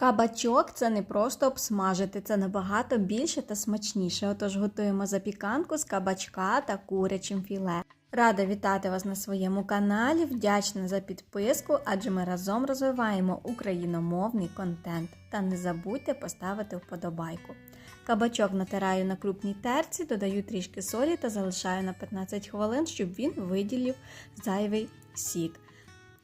Кабачок це не просто обсмажити, це набагато більше та смачніше. Отож готуємо запіканку з кабачка та курячим філе. Рада вітати вас на своєму каналі, вдячна за підписку, адже ми разом розвиваємо україномовний контент. Та не забудьте поставити вподобайку. Кабачок натираю на крупній терці, додаю трішки солі та залишаю на 15 хвилин, щоб він виділив зайвий сік.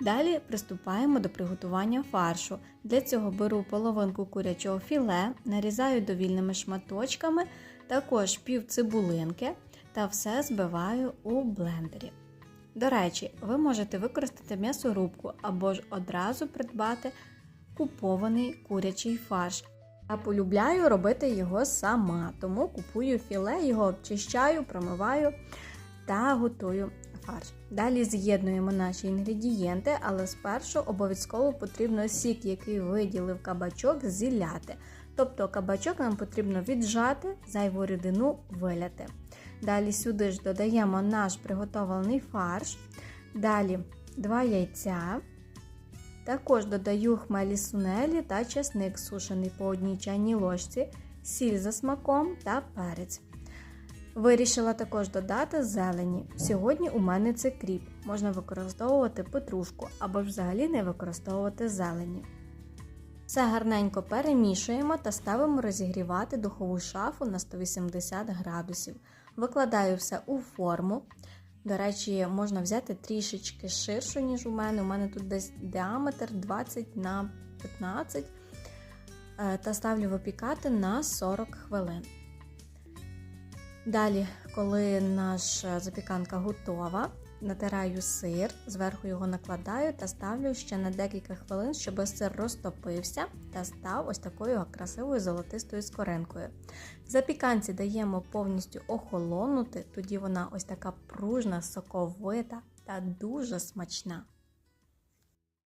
Далі приступаємо до приготування фаршу. Для цього беру половинку курячого філе, нарізаю довільними шматочками, також пів цибулинки та все збиваю у блендері. До речі, ви можете використати м'ясорубку або ж одразу придбати купований курячий фарш. Я полюбляю робити його сама, тому купую філе, його обчищаю, промиваю та готую фарш. Далі з'єднуємо наші інгредієнти, але спершу обов'язково потрібно сік, який виділив кабачок, зіляти. Тобто кабачок нам потрібно віджати, зайву рідину виляти. Далі сюди ж додаємо наш приготовлений фарш. Далі 2 яйця. Також додаю хмелі сунелі та чесник сушений по одній чайній ложці, сіль за смаком та перець. Вирішила також додати зелені. Сьогодні у мене це кріп. Можна використовувати петрушку або ж взагалі не використовувати зелені. Все гарненько перемішуємо та ставимо розігрівати духову шафу на 180 градусів. Викладаю все у форму. До речі, можна взяти трішечки ширшу, ніж у мене. У мене тут десь діаметр 20 на 15 та ставлю випікати на 40 хвилин. Далі, коли наша запіканка готова, натираю сир, зверху його накладаю та ставлю ще на декілька хвилин, щоб сир розтопився та став ось такою красивою золотистою скоринкою. Запіканці даємо повністю охолонути, тоді вона ось така пружна, соковита та дуже смачна.